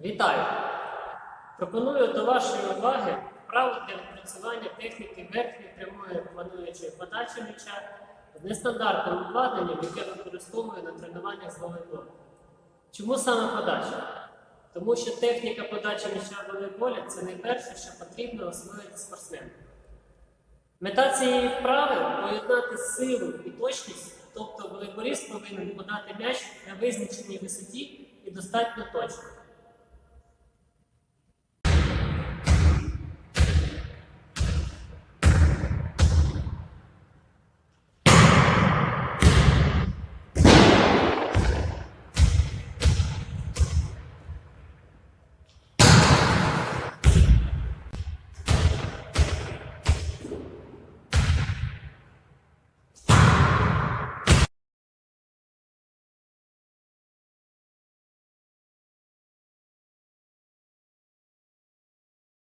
Вітаю! Пропоную до вашої уваги вправу для відпрацювання техніки верхньої прямої плануючої подачі м'яча з нестандартним обладнанням, яке використовую на тренуваннях з волейболу. Чому саме подача? Тому що техніка подачі м'яча в волейболі це найперше, що потрібно освоїти спортсмену. Мета цієї вправи поєднати силу і точність, тобто волейболіст повинен подати м'яч на визначеній висоті і достатньо точно.